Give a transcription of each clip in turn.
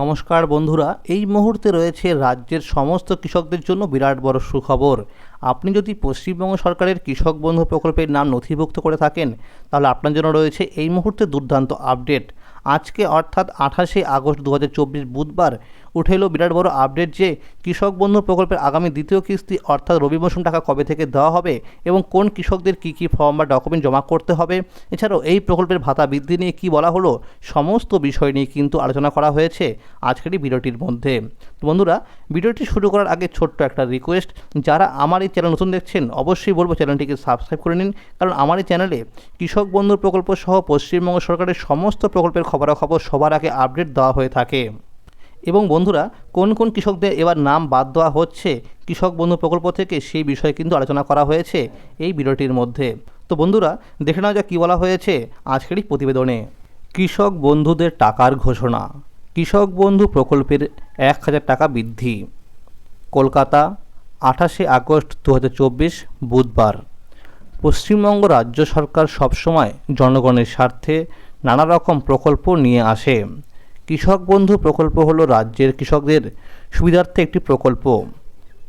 নমস্কার বন্ধুরা, এই মুহূর্তে রয়েছে রাজ্যের সমস্ত কৃষকদের জন্য বিরাট বড় সুখবর। আপনি যদি পশ্চিমবঙ্গ সরকারের কৃষক বন্ধু প্রকল্পের নাম নথিভুক্ত করে থাকেন, তাহলে আপনার জন্য রয়েছে এই মুহূর্তে দুর্দান্ত আপডেট আজকে অর্থাৎ আঠাশে আগস্ট দু হাজার চব্বিশ বুধবার উঠে এলো বিরাট বড় আপডেট যে কৃষক বন্ধু প্রকল্পের আগামী দ্বিতীয় কিস্তি অর্থাৎ রবি মৌসুম টাকা কবে থেকে দেওয়া হবে এবং কোন কৃষকদের কী কী ফর্ম বা ডকুমেন্ট জমা করতে হবে, এছাড়াও এই প্রকল্পের ভাতা বৃদ্ধি নিয়ে কী বলা হলো, সমস্ত বিষয় নিয়ে কিন্তু আলোচনা করা হয়েছে আজকের ভিডিওটির মধ্যে। তো বন্ধুরা, ভিডিওটি শুরু করার আগে ছোট্ট একটা রিকোয়েস্ট যারা আমার এই চ্যানেল নতুন দেখছেন, অবশ্যই বলব চ্যানেলটিকে সাবস্ক্রাইব করে নিন, কারণ আমার এই চ্যানেলে কৃষক বন্ধুর প্রকল্প সহ পশ্চিমবঙ্গ সরকারের সমস্ত প্রকল্পের খবরাখবর সবার আগে আপডেট দেওয়া হয়ে থাকে। এবং বন্ধুরা, কোন কোন কৃষকদের এবার নাম বাদ দেওয়া হচ্ছে, কৃষক বন্ধু প্রকল্প থেকে সেই বিষয়ে কিন্তু আলোচনা করা হয়েছে এই ভিডিওটির মধ্যে। তো বন্ধুরা, দেখে নেওয়া যাক কী বলা হয়েছে আজকের প্রতিবেদনে। কৃষক বন্ধুদের টাকার ঘোষণা। কৃষক বন্ধু প্রকল্পের এক হাজার টাকা বৃদ্ধি। কলকাতা, আঠাশে আগস্ট দু হাজার চব্বিশ, বুধবার। পশ্চিমবঙ্গ রাজ্য সরকার সবসময় জনগণের স্বার্থে নানা রকম প্রকল্প নিয়ে আসে। কৃষক বন্ধু প্রকল্প হল রাজ্যের কৃষকদের সুবিধার্থে একটি প্রকল্প।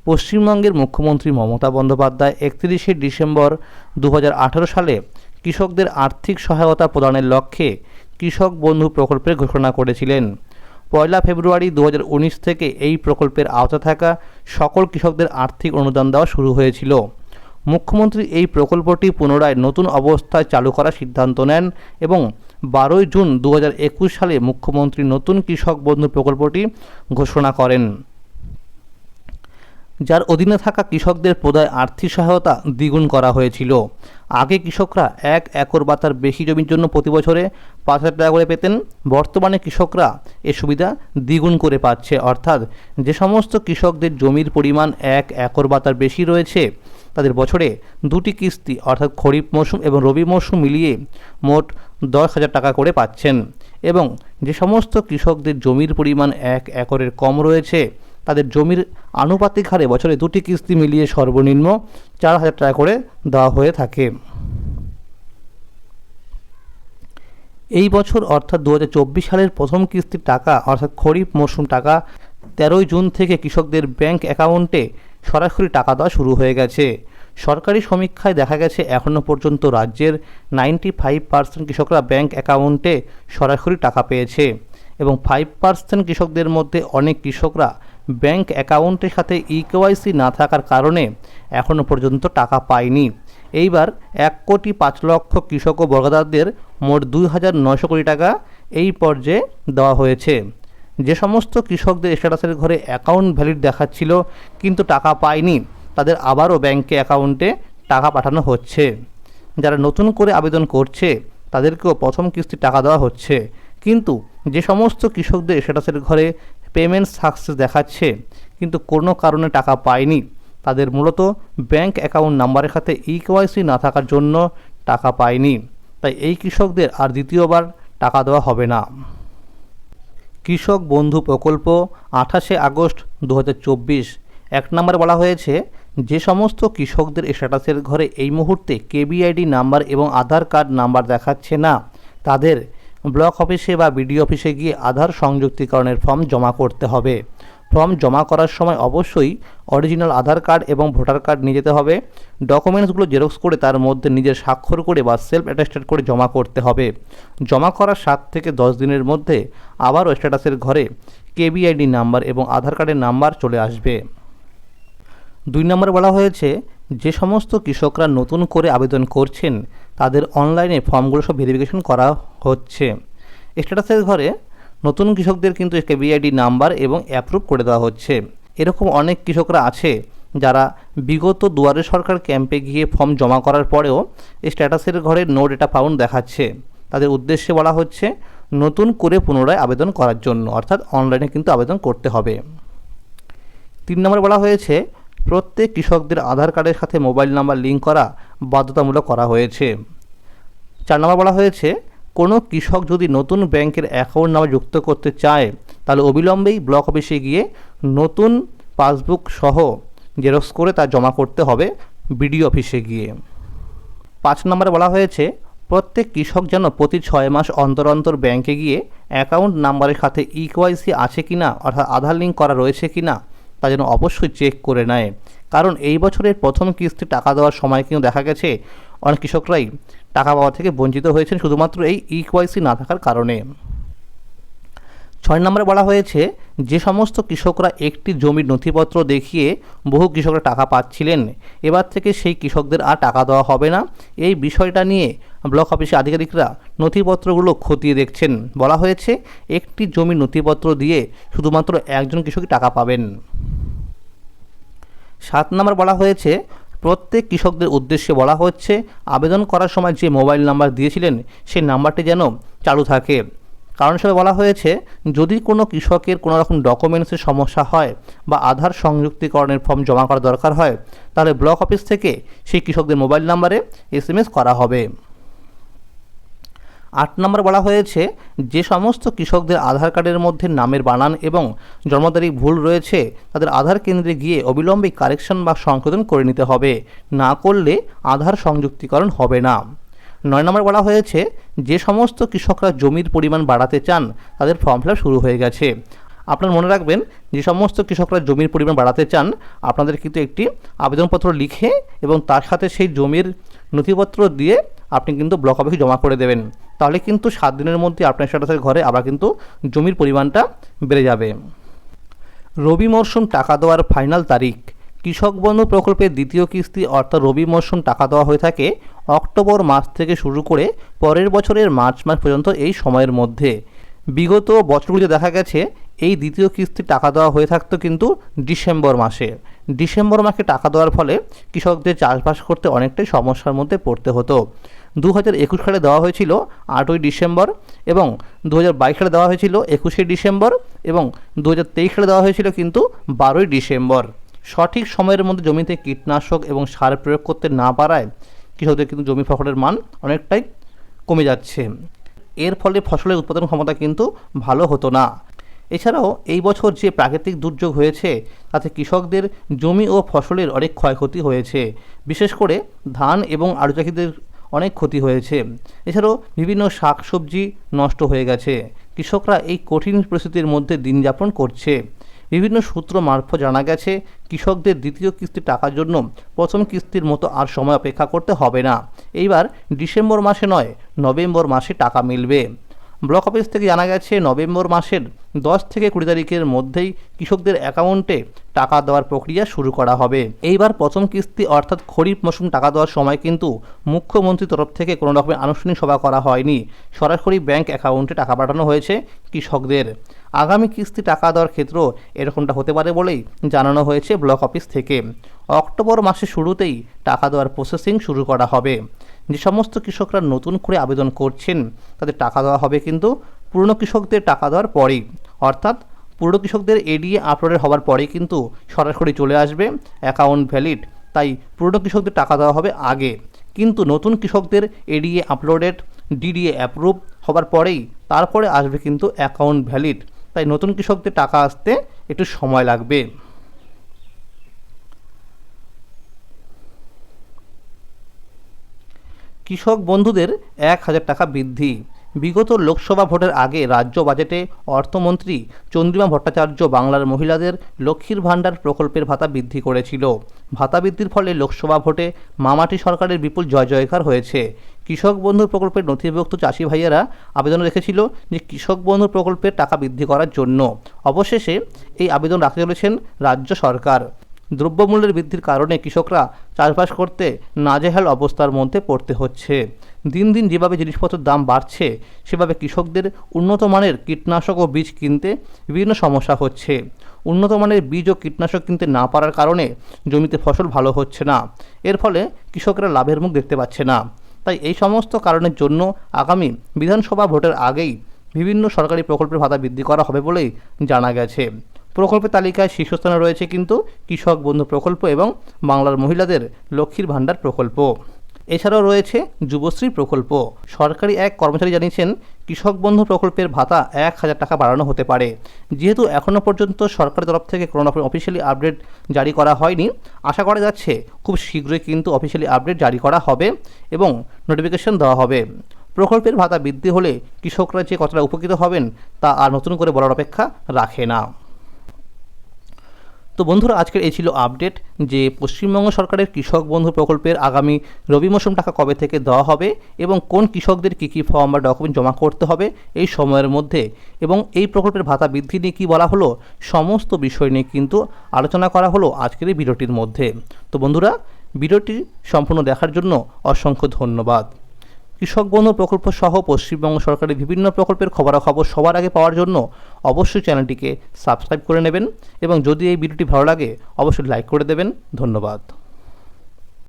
পশ্চিমবঙ্গের মুখ্যমন্ত্রী মমতা বন্দ্যোপাধ্যায় একত্রিশে ডিসেম্বর দু হাজার আঠারো সালে কৃষকদের আর্থিক সহায়তা প্রদানের লক্ষ্যে কৃষক বন্ধু প্রকল্পের ঘোষণা করেছিলেন। পয়লা ফেব্রুয়ারি দু হাজার উনিশ থেকে এই প্রকল্পের আওতা থাকা সকল কৃষকদের আর্থিক অনুদান দেওয়া শুরু হয়েছিল। মুখ্যমন্ত্রী এই প্রকল্পটি পুনরায় নতুন অবস্থায় চালু করার সিদ্ধান্ত নেন এবং বারোই জুন দু হাজার একুশ সালে মুখ্যমন্ত্রী নতুন কৃষক বন্ধু প্রকল্পটি ঘোষণা করেন। যার অধীনে থাকা কৃষকদের প্রদায় আর্থিক সহায়তা দ্বিগুণ করা হয়েছিল। আগে কৃষকরা এক একর বা তার বেশি জমির জন্য প্রতি বছরে পাঁচ হাজার টাকা করে পেতেন। বর্তমানে কৃষকরা এ সুবিধা দ্বিগুণ করে পাচ্ছে। অর্থাৎ যে সমস্ত কৃষকদের জমির পরিমাণ এক একর বা তার বেশি রয়েছে, তাদের বছরে দুটি কিস্তি, অর্থাৎ খরিফ মৌসুম এবং রবি মৌসুম মিলিয়ে মোট দশ হাজার টাকা করে পাচ্ছেন। এবং যে সমস্ত কৃষকদের জমির পরিমাণ এক একরের কম রয়েছে তাদের জমির আনুপাতিক হারে বছরে দুটি কিস্তি মিলিয়ে সর্বনিম্ন চার হাজার টাকা করে দেওয়া হয়ে থাকে। এই বছর অর্থাৎ দু হাজার চব্বিশ সালের প্রথম কিস্তির টাকা, অর্থাৎ খরিফ মরশুম টাকা, তেরোই জুন থেকে কৃষকদের ব্যাংক অ্যাকাউন্টে সরাসরি টাকা দেওয়া শুরু হয়ে গেছে। সরকারি সমীক্ষায় দেখা গেছে এখনও পর্যন্ত রাজ্যের নাইনটি ফাইভ পার্সেন্ট কৃষকরা ব্যাংক অ্যাকাউন্টে সরাসরি টাকা পেয়েছে এবং ফাইভ পার্সেন্ট কৃষকদের মধ্যে অনেক কৃষকরা ব্যাংক অ্যাকাউন্টের সাথে ইকেওয়াইসি না থাকার কারণে এখনও পর্যন্ত টাকা পায়নি। এইবার এক কোটি পাঁচ লক্ষ কৃষক ও বর্গদারদের মোট দুই হাজার নশো কোটি টাকা এই পর্যায়ে দেওয়া হয়েছে। যে সমস্ত কৃষকদের স্ট্যাটাসের ঘরে অ্যাকাউন্ট ভ্যালিড দেখাচ্ছিল কিন্তু টাকা পায়নি, তাদের আবারও ব্যাংকে অ্যাকাউন্টে টাকা পাঠানো হচ্ছে। যারা নতুন করে আবেদন করছে, তাদেরকেও প্রথম কিস্তি টাকা দেওয়া হচ্ছে। কিন্তু যে সমস্ত কৃষকদের স্ট্যাটাসের ঘরে পেমেন্ট সাকসেস দেখাচ্ছে, কিন্তু কোনো কারণে টাকা পায়নি। তাদের মূলত ব্যাংক অ্যাকাউন্ট নাম্বারের সাথে ই কেওয়াইসি না থাকার জন্য টাকা পায়নি। তাই এই কৃষকদের আর দ্বিতীয়বার টাকা দেওয়া হবে না। কৃষক বন্ধু প্রকল্প আঠাশে আগস্ট দু এক নম্বরে বলা হয়েছে, যে সমস্ত কৃষকদের স্ট্যাটাসের ঘরে এই মুহূর্তে কেবিআইডি নাম্বার এবং আধার কার্ড নাম্বার দেখাচ্ছে না, তাদের ব্লক অফিসে বা বিডিও অফিসে গিয়ে আধার সংযুক্তিকরণের ফর্ম জমা করতে হবে। ফর্ম জমা করার সময় অবশ্যই অরিজিনাল আধার কার্ড এবং ভোটার কার্ড নিয়ে যেতে হবে। ডকুমেন্টসগুলো জেরক্স করে তার মধ্যে নিজের স্বাক্ষর করে বা সেলফ অ্যাটেস্টেড করে জমা করতে হবে। জমা করার সাত থেকে দশ দিনের মধ্যে আবারও স্ট্যাটাসের ঘরে কেবিআইডি নাম্বার এবং আধার কার্ডের নাম্বার চলে আসবে। দুই নম্বরে বলা হয়েছে, যে সমস্ত কৃষকরা নতুন করে আবেদন করছেন তাদের অনলাইনে ফর্মগুলো সব ভেরিফিকেশন করা হচ্ছে। স্ট্যাটাসের ঘরে নতুন কৃষকদের কিন্তু কেবিআইডি নাম্বার এবং অ্যাপ্রুভ করে দেওয়া হচ্ছে। এরকম অনেক কৃষকরা আছে যারা বিগত দুয়ারে সরকার ক্যাম্পে গিয়ে ফর্ম জমা করার পরেও স্ট্যাটাসের ঘরে নো ডেটা পাউন্ড দেখাচ্ছে। তাদের উদ্দেশ্যে বলা হচ্ছে নতুন করে পুনরায় আবেদন করার জন্য, অর্থাৎ অনলাইনে কিন্তু আবেদন করতে হবে। তিন নম্বরে বলা হয়েছে, প্রত্যেক কৃষকদের আধার কার্ডের সাথে মোবাইল নাম্বার লিঙ্ক করা বাধ্যতামূলক করা হয়েছে। চার নম্বর বলা হয়েছে, কোনো কৃষক যদি নতুন ব্যাংকের অ্যাকাউন্ট নাম্বার যুক্ত করতে চায়, তাহলে অবিলম্বেই ব্লক অফিসে গিয়ে নতুন পাসবুক সহ জেরক্স করে তা জমা করতে হবে বিডিও অফিসে গিয়ে। পাঁচ নম্বরে বলা হয়েছে, প্রত্যেক কৃষক যেন প্রতি ছয় মাস অন্তর অন্তর ব্যাংকে গিয়ে অ্যাকাউন্ট নাম্বারের সাথে ইকোয়াইসি আছে কি না অর্থাৎ আধার লিঙ্ক করা রয়েছে কি না তা যেন অবশ্যই চেক করে নেয়। কারণ এই বছরের প্রথম কিস্তি টাকা দেওয়ার সময় কিন্তু দেখা গেছে, অনেক কৃষকরাই টাকা পাওয়া থেকে বঞ্চিত হয়েছেন শুধুমাত্র এই ইকোয়াইসি না থাকার কারণে। ছয় নম্বরে বলা হয়েছে, যে সমস্ত কৃষকরা একটি জমির নথিপত্র দেখিয়ে বহু কৃষকরা টাকা পাচ্ছিলেন, এবার থেকে সেই কৃষকদের আর টাকা দেওয়া হবে না। এই বিষয়টা নিয়ে ব্লক অফিসে আধিকারিকরা নথিপত্রগুলো খতিয়ে দেখছেন। বলা হয়েছে, একটি জমির নথিপত্র দিয়ে শুধুমাত্র একজন কৃষকই টাকা পাবেন। সাত নম্বর বলা হয়েছে, প্রত্যেক কৃষকদের উদ্দেশ্যে বলা হচ্ছে, আবেদন করার সময় যে মোবাইল নাম্বার দিয়েছিলেন, সেই নাম্বারটি যেন চালু থাকে। কারণ হিসেবে বলা হয়েছে, যদি কোনো কৃষকের কোনো রকম ডকুমেন্টসের সমস্যা হয় বা আধার সংযুক্তিকরণের ফর্ম জমা করা দরকার হয়, তাহলে ব্লক অফিস থেকে সেই কৃষকদের মোবাইল নাম্বারে এসএমএস করা হবে। আট নম্বর বলা হয়েছে, যে সমস্ত কৃষকদের আধার কার্ডের মধ্যে নামের বানান এবং জন্ম তারিখ ভুল রয়েছে, তাদের আধার কেন্দ্রে গিয়ে অবিলম্বে কারেকশন বা সংশোধন করে নিতে হবে। না করলে আধার সংযুক্তিকরণ হবে না। নয় নম্বর বলা হয়েছে, যে সমস্ত কৃষকরা জমির পরিমাণ বাড়াতে চান, তাদের ফর্ম ফিল শুরু হয়ে গেছে। আপনার মনে রাখবেন, যে সমস্ত কৃষকরা জমির পরিমাণ বাড়াতে চান, আপনাদের কিন্তু একটি আবেদনপত্র লিখে এবং তার সাথে সেই জমির নথিপত্র দিয়ে আপনি কিন্তু ব্লক অফিসে জমা করে দেবেন। তাহলে কিন্তু সাত দিনের মধ্যে আপনার স্ট্যাটাসের ঘরে আবার কিন্তু জমির পরিমাণটা বেড়ে যাবে। রবি মরশুম টাকা দেওয়ার ফাইনাল তারিখ। কৃষক বন্ধু প্রকল্পের দ্বিতীয় কিস্তি অর্থাৎ রবি মরশুম টাকা দেওয়া হয়ে থাকে অক্টোবর মাস থেকে শুরু করে পরের বছরের মার্চ মাস পর্যন্ত এই সময়ের মধ্যে। বিগত বছরগুলিতে দেখা গেছে, এই দ্বিতীয় কিস্তি টাকা দেওয়া হয়ে থাকতো কিন্তু ডিসেম্বর মাসে। ডিসেম্বর মাসে টাকা দেওয়ার ফলে কৃষকদের চাষবাস করতে অনেকটাই সমস্যার মধ্যে পড়তে হতো। দু হাজার একুশ সালে দেওয়া হয়েছিল আটই ডিসেম্বর এবং দু হাজার বাইশ সালে দেওয়া হয়েছিল একুশে ডিসেম্বর এবং দু হাজার তেইশ সালে দেওয়া হয়েছিল কিন্তু বারোই ডিসেম্বর। সঠিক সময়ের মধ্যে জমিতে কীটনাশক এবং সার প্রয়োগ করতে না পারায় কৃষকদের কিন্তু জমি ফসলের মান অনেকটাই কমে যাচ্ছে। এর ফলে ফসলের উৎপাদন ক্ষমতা কিন্তু ভালো হতো না। এছাড়াও এই বছর যে প্রাকৃতিক দুর্যোগ হয়েছে, তাতে কৃষকদের জমি ও ফসলের অনেক ক্ষয়ক্ষতি হয়েছে। বিশেষ করে ধান এবং আলু চাষিদের অনেক ক্ষতি হয়েছে। এছাড়াও বিভিন্ন শাকসবজি নষ্ট হয়ে গেছে। কৃষকরা এই কঠিন পরিস্থিতির মধ্যে দিন যাপন করছে। বিভিন্ন সূত্র মারফত জানা গেছে, কৃষকদের দ্বিতীয় কিস্তির টাকার জন্য প্রথম কিস্তির মতো আর সময় অপেক্ষা করতে হবে না। এইবার ডিসেম্বর মাসে নয়, নভেম্বর মাসে টাকা মিলবে। ব্লক অফিস থেকে জানা গেছে, নভেম্বর মাসের দশ থেকে কুড়ি তারিখের মধ্যেই কৃষকদের অ্যাকাউন্টে টাকা দেওয়ার প্রক্রিয়া শুরু করা হবে। এইবার প্রথম কিস্তি অর্থাৎ খরিফ মৌসুম টাকা দেওয়ার সময় কিন্তু মুখ্যমন্ত্রীর তরফ থেকে কোনো রকমের আনুষ্ঠানিক সভা করা হয়নি। সরাসরি ব্যাংক অ্যাকাউন্টে টাকা পাঠানো হয়েছে কৃষকদের। আগামী কিস্তি টাকা দেওয়ার ক্ষেত্রেও এরকমটা হতে পারে বলেই জানানো হয়েছে ব্লক অফিস থেকে। অক্টোবর মাসের শুরুতেই টাকা দেওয়ার প্রসেসিং শুরু করা হবে। যে সমস্ত কৃষকরা নতুন করে আবেদন করছেন, তাদের টাকা দেওয়া হবে কিন্তু পুরনো কৃষকদের টাকা দেওয়ার পরেই। অর্থাৎ পুরনো কৃষকদের এডিএ আপলোডের হওয়ার পরেই কিন্তু সরাসরি চলে আসবে অ্যাকাউন্ট ভ্যালিড তাই পুরনো কৃষকদের টাকা দেওয়া হবে আগে। কিন্তু নতুন কৃষকদের এডিএ আপলোডেড ডিডিএ অ্যাপ্রুভ হবার পরেই তারপরে আসবে কিন্তু অ্যাকাউন্ট ভ্যালিড তাই নতুন কৃষকদের টাকা আসতে একটু সময় লাগবে। কৃষক বন্ধুদের এক হাজার টাকা বৃদ্ধি। বিগত লোকসভা ভোটের আগে রাজ্য বাজেটে অর্থমন্ত্রী চন্দ্রিমা ভট্টাচার্য বাংলার মহিলাদের লক্ষ্মীর ভাণ্ডার প্রকল্পের ভাতা বৃদ্ধি করেছিল। ভাতা বৃদ্ধির ফলে লোকসভা ভোটে মামাটি সরকারের বিপুল জয় জয়কার হয়েছে। কৃষক বন্ধু প্রকল্পের নথিভুক্ত চাষি ভাইয়েরা আবেদন রেখেছিল যে কৃষক বন্ধু প্রকল্পের টাকা বৃদ্ধি করার জন্য। অবশেষে এই আবেদন রাখতে চলেছেন রাজ্য সরকার। দ্রব্যমূল্যের বৃদ্ধির কারণে কৃষকরা চাষবাস করতে নাজেহাল অবস্থার মধ্যে পড়তে হচ্ছে। দিন দিন যেভাবে জিনিসপত্রের দাম বাড়ছে, সেভাবে কৃষকদের উন্নত মানের কীটনাশক ও বীজ কিনতে বিভিন্ন সমস্যা হচ্ছে। উন্নত মানের বীজ ও কীটনাশক কিনতে না পারার কারণে জমিতে ফসল ভালো হচ্ছে না। এর ফলে কৃষকরা লাভের মুখ দেখতে পাচ্ছে না। তাই এই সমস্ত কারণের জন্য আগামী বিধানসভা ভোটের আগেই বিভিন্ন সরকারি প্রকল্পের ভাতা বৃদ্ধি করা হবে বলেই জানা গেছে। প্রকল্পের তালিকায় শীর্ষস্থানে রয়েছে কিন্তু কৃষক বন্ধু প্রকল্প এবং বাংলার মহিলাদের লক্ষ্মীর ভাণ্ডার প্রকল্প। এছাড়াও রয়েছে যুবশ্রী প্রকল্প। সরকারি এক কর্মচারী জানিয়েছেন, কৃষক বন্ধু প্রকল্পের ভাতা এক হাজার টাকা বাড়ানো হতে পারে। যেহেতু এখনও পর্যন্ত সরকারের তরফ থেকে কোনো অফিসিয়ালি আপডেট জারি করা হয়নি, আশা করা যাচ্ছে খুব শীঘ্রই কিন্তু অফিসিয়ালি আপডেট জারি করা হবে এবং নোটিফিকেশন দেওয়া হবে। প্রকল্পের ভাতা বৃদ্ধি হলে কৃষকরা যে কতটা উপকৃত হবেন তা আর নতুন করে বলার অপেক্ষা রাখে না। তো বন্ধুরা, আজকের এই ছিল আপডেট যে পশ্চিমবঙ্গ সরকারের কৃষক বন্ধু প্রকল্পের আগামী রবি মৌসুম টাকা কবে থেকে দেওয়া হবে এবং কোন কৃষকদের কী কী ফর্ম বা ডকুমেন্ট জমা করতে হবে এই সময়ের মধ্যে এবং এই প্রকল্পের ভাতা বৃদ্ধি নিয়ে কী বলা হলো সমস্ত বিষয় নিয়ে কিন্তু আলোচনা করা হলো আজকের এই ভিডিওটির মধ্যে। তো বন্ধুরা, ভিডিওটি সম্পূর্ণ দেখার জন্য অসংখ্য ধন্যবাদ। কৃষক বন্ধু প্রকল্প সহ পশ্চিমবঙ্গ সরকারের বিভিন্ন প্রকল্পের খবরাখবর সবার আগে পাওয়ার জন্য অবশ্যই চ্যানেলটিকে সাবস্ক্রাইব করে নেবেন এবং যদি এই ভিডিওটি ভালো লাগে, অবশ্যই লাইক করে দেবেন। ধন্যবাদ।